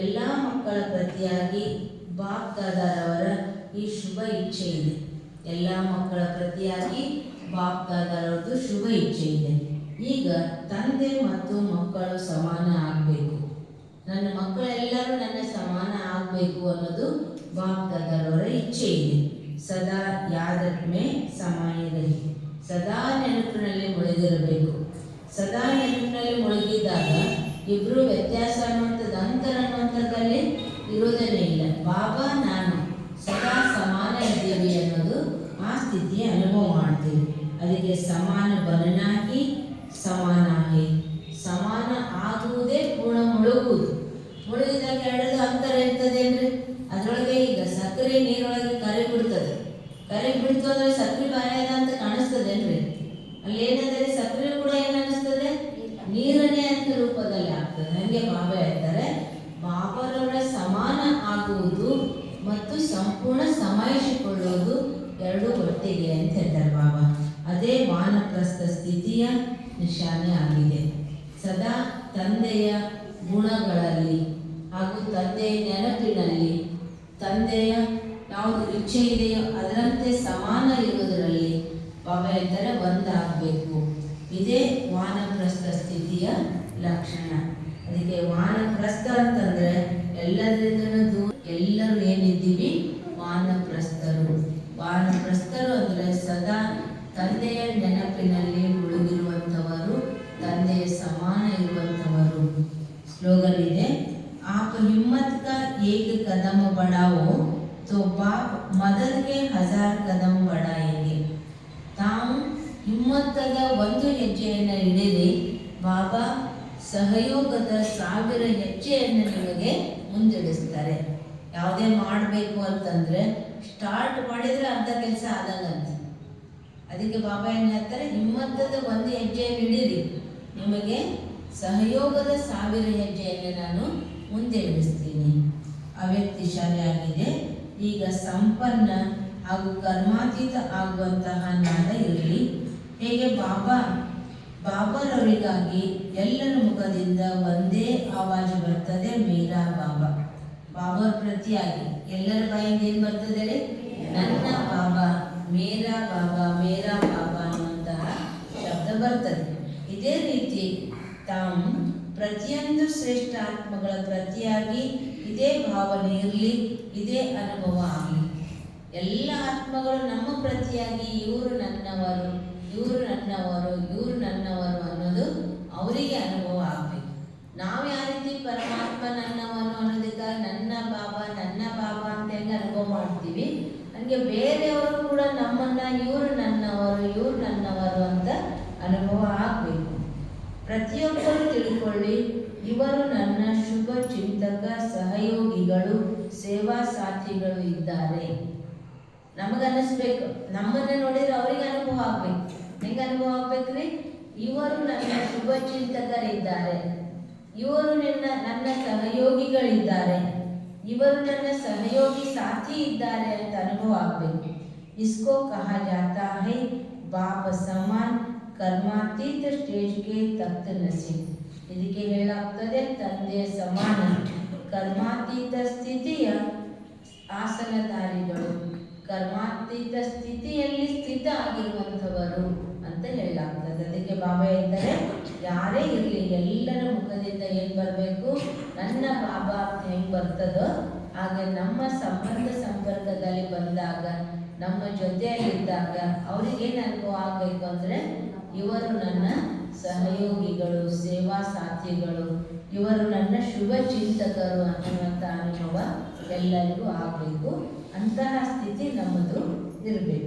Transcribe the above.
ಎಲ್ಲ ಮಕ್ಕಳ ಪ್ರತಿಯಾಗಿ ಬಾಪ್ದಾದರವರ ಈ ಶುಭ ಇಚ್ಛೆ ಇದೆ ಎಲ್ಲ ಮಕ್ಕಳ ಪ್ರತಿಯಾಗಿ ಬಾಪ್ದಾದರವ್ರದ್ದು ಶುಭ ಇಚ್ಛೆ ಇದೆ ಈಗ ತಂದೆ ಮತ್ತು ಮಕ್ಕಳು ಸಮಾನ ಆಗಬೇಕು. ನನ್ನ ಮಕ್ಕಳೆಲ್ಲರೂ ನನ್ನ ಸಮಾನ ಆಗಬೇಕು ಅನ್ನೋದು ಬಾಪ್ದಾದರವರ ಇಚ್ಛೆ ಇದೆ ಸದಾ ಯಾದತ್ಮೆ ಸಮಾಯದಲ್ಲಿ ಸದಾ ನೆನಪಿನಲ್ಲಿ ಮುಳುಗಿರಬೇಕು. ಸದಾ ನೆನಪಿನಲ್ಲಿ ಮುಳುಗಿದಾಗ ಇಬ್ರು ವ್ಯತ್ಯಾಸ ಅನ್ನುವಂಥದ್ದು ಅಂತರ ಅನ್ನುವಂಥದ್ದಲ್ಲಿ ಇರೋದೇನೆ ಇಲ್ಲ. ಬಾಬಾ, ನಾನು ಸದಾ ಸಮಾನ ಇದ್ದೀವಿ ಅನ್ನೋದು ಆ ಸ್ಥಿತಿ ಅನುಭವ ಮಾಡ್ತೀವಿ. ಅದಕ್ಕೆ ಸಮಾನ ಬಲನಾಗಿ, ಸಮಾನಾಗಿ. ಸಮಾನ ಆಗುವುದೇ ಪೂರ್ಣ ಮುಳುಗುವುದು. ಮುಳುಗಿದಾಗ ಎರಡದು ಅಂತರ ಇರ್ತದೇನ್ರಿ? ಅದರೊಳಗೆ ಈಗ ಸಕ್ಕರೆ ನೀರೊಳಗೆ ಕರೆ ಬಿಡ್ತದೆ. ಕರೆ ಬಿಡ್ತು ಅಂದ್ರೆ ಸಕ್ಕರೆ ಬಾಯದ ಅಂತ ಕಾಣಿಸ್ತದೇನ್ರಿ? ಅಲ್ಲಿ ಏನಂದರೆ ಸಕ್ಕರೆ ಕೂಡ ಏನ್ ಅಂತ ರೂಪದಲ್ಲಿ ಆಗ್ತದೆ. ಹಂಗೆ ಬಾಬಾ ಹೇಳ್ತಾರೆ, ಬಾಬರವರ ಸಮಾನ ಆಗುವುದು ಮತ್ತು ಸಂಪೂರ್ಣ ಸಮಾಯಿಸಿಕೊಳ್ಳುವುದು ಎರಡು ಒಟ್ಟಿಗೆ ಅಂತ ಹೇಳ್ತಾರೆ ಬಾಬಾ. ಅದೇ ವಾನಪ್ರಸ್ಥ ಸ್ಥಿತಿಯ ನಿಶಾನೆ ಆಗಿದೆ. ಸದಾ ತಂದೆಯ ಗುಣಗಳಲ್ಲಿ ಹಾಗೂ ತಂದೆಯ ನೆನಪಿನಲ್ಲಿ, ತಂದೆಯ ಯಾವುದು ಇಚ್ಛೆ ಇದೆಯೋ ಅದರಂತೆ ಸಮಾನ ಇರುವುದರಲ್ಲಿ ಬಾಬಾ ಹೇಳ್ತಾರೆ ಒಂದಾಗಬೇಕು. ಇದೇ ವಾನಪ್ರಸ್ಥ ಸ್ಥಿತಿಯ ಲಕ್ಷಣ ಅದಕ್ಕೆ ವಾನಪ್ರಸ್ಥ ಅಂತಂದ್ರೆ ಎಲ್ಲದರಿಂದಲೂ ದೂರ ಎಲ್ಲರೂ ಏನಿದ್ದೀವಿ ವಾನಪ್ರಸ್ಥರು ವಾನಪ್ರಸ್ಥರು ಅಂದ್ರೆ ಸದಾ ತಂದೆಯ ನೆನಪಿನಲ್ಲಿ ಮುಳುಗಿರುವಂಥವರು ತಂದೆಯ ಸಮಾನ ಇರುವಂಥವರು ಸ್ಲೋಗನ್ ಇದೆ आप हिम्मत का एक कदम बढ़ाओ तो बाप मदद के हजार कदम बढ़ाएंगे ತಾವು ಹಿಮ್ಮತ್ತದ ಒಂದು ಹೆಜ್ಜೆಯನ್ನು ಇಡಿರಿ ಬಾಬಾ ಸಹಯೋಗದ ಸಾವಿರ ಹೆಜ್ಜೆಯನ್ನು ನಿಮಗೆ ಮುಂದಿಡಿಸ್ತಾರೆ. ಯಾವುದೇ ಮಾಡಬೇಕು ಅಂತಂದರೆ ಸ್ಟಾರ್ಟ್ ಮಾಡಿದರೆ ಅರ್ಧ ಕೆಲಸ ಆದಂಗಂತ. ಅದಕ್ಕೆ ಬಾಬಾ ಏನು ಹೇಳ್ತಾರೆ? ಹಿಮ್ಮತ್ತದ ಒಂದು ಹೆಜ್ಜೆಯನ್ನು ಹಿಡೀರಿ ನಿಮಗೆ ಸಹಯೋಗದ ಸಾವಿರ ಹೆಜ್ಜೆಯನ್ನು ನಾನು ಮುಂದೆ ಇಳಿಸ್ತೀನಿ ಅವ್ಯಕ್ತಿಶಾಲಿಯಾಗಿದೆ. ಈಗ ಸಂಪನ್ನ ಹಾಗೂ ಕರ್ಮಾತೀತ ಆಗುವಂತಹ ನಾನ ಇರಲಿ. ಹೇಗೆ ಬಾಬಾ? ಬಾಬರವರಿಗಾಗಿ ಎಲ್ಲರ ಮುಖದಿಂದ ಒಂದೇ ಆವಾಜ ಬರ್ತದೆ ಮೀರಾ ಬಾಬಾ. ಬಾಬರ ಪ್ರತಿಯಾಗಿ ಎಲ್ಲರ ಬಾಯಿಂದ ಏನು ಬರ್ತದೆ ನನ್ನ ಬಾಬಾ, ಮೇರಾ ಬಾಬಾ ಮೇರಾ ಬಾಬಾ ಅನ್ನುವಂತಹ ಶಬ್ದ ಬರ್ತದೆ. ಇದೇ ರೀತಿ ತಾವು ಪ್ರತಿಯೊಂದು ಶ್ರೇಷ್ಠ ಆತ್ಮಗಳ ಪ್ರತಿಯಾಗಿ ಇದೇ ಭಾವನೆ ಇರಲಿ, ಇದೇ ಅನುಭವ ಆಗಲಿ. ಎಲ್ಲ ಆತ್ಮಗಳು ನಮ್ಮ ಪ್ರತಿಯಾಗಿ ಇವರು ನನ್ನವರು. ಇವರು ನನ್ನವರು ಇವರು ನನ್ನವರು ಅನ್ನೋದು ಅವರಿಗೆ ಅನುಭವ ಆಗಬೇಕು. ನಾವು ಯಾವ ರೀತಿ ಪರಮಾತ್ಮ ನನ್ನವನು ಅನ್ನೋದಕ್ಕಾಗಿ ನನ್ನ ಬಾಬಾ ನನ್ನ ಬಾಬಾ ಅಂತ ಹೆಂಗೆ ಅನುಭವ ಮಾಡ್ತೀವಿ? ಹಂಗೆ ಬೇರೆಯವರು ಕೂಡ ನಮ್ಮನ್ನ ಇವರು ನನ್ನವರು ಇವರು ನನ್ನವರು ಅಂತ ಅನುಭವ ಆಗಬೇಕು. ಪ್ರತಿಯೊಬ್ಬರು ತಿಳ್ಕೊಳ್ಳಿ, ಇವರು ನನ್ನ ಶುಭ ಚಿಂತಕ, ಸಹಯೋಗಿಗಳು, ಸೇವಾ ಸಾಥಿಗಳು ಇದ್ದಾರೆ. ನಮಗನ್ನಿಸ್ಬೇಕು. ನಮ್ಮನ್ನ ನೋಡಿದ್ರೆ ಅವರಿಗೆ ಅನುಭವ ಆಗ್ಬೇಕು. ಹೆಂಗ ಅನುಭವ ಆಗ್ಬೇಕ್ರಿ ಇವರು ನನ್ನ ಶುಭ ಚಿಂತಕರಿದ್ದಾರೆ ಇವರು ನನ್ನ ನನ್ನ ಸಹಯೋಗಿಗಳಿದ್ದಾರೆ. ಇವರು ನನ್ನ ಸಹಯೋಗಿ ಸಾಥಿ ಇದ್ದಾರೆ ಅಂತ ಅನುಭವ ಆಗ್ಬೇಕು. ಇಸ್ಕೋ ಕಹ ಜಾತಾ ಹೈ ಬಾಪ ಸಮಾನ್ ಕರ್ಮಾತೀತ ಸ್ಟೇಜ್ಗೆ ತಪ್ತ ನಸೀಬ್. ಇದಕ್ಕೆ ಹೇಳಾಗ್ತದೆ ತಂದೆ ಸಮಾನ ಕರ್ಮಾತೀತ ಸ್ಥಿತಿಯ ಆಸನಧಾರಿಗಳು. ಕರ್ಮಾತೀತ ಸ್ಥಿತಿಯಲ್ಲಿ ಸ್ಥಿತ ಆಗಿರುವಂಥವರು ಅಂತ ಹೇಳಲಾಗ್ತದೆ. ಅದಕ್ಕೆ ಬಾಬಾ ಎಂದರೆ, ಯಾರೇ ಇರಲಿ, ಎಲ್ಲರ ಮುಖದಿಂದ ಏನು ಬರಬೇಕು, ನನ್ನ ಬಾಬಾ ಅಂತ ಹೆಂಗೆ ಬರ್ತದೋ, ಹಾಗೆ ನಮ್ಮ ಸಂಬಂಧ ಸಂಪರ್ಕದಲ್ಲಿ ಬಂದಾಗ, ನಮ್ಮ ಜೊತೆಯಲ್ಲಿದ್ದಾಗ ಅವ್ರಿಗೇನು ಅನುಭವ ಆಗಬೇಕು ಅಂದರೆ, ಇವರು ನನ್ನ ಸಹಯೋಗಿಗಳು, ಸೇವಾ ಸಾಥಿಗಳು, ಇವರು ನನ್ನ ಶುಭ ಚಿಂತಕರು ಅನ್ನುವಂಥ ಅನುಭವ ಎಲ್ಲರಿಗೂ ಆಗಬೇಕು. ಅಂತಹ ಸ್ಥಿತಿ ನಮ್ಮದು 那个没有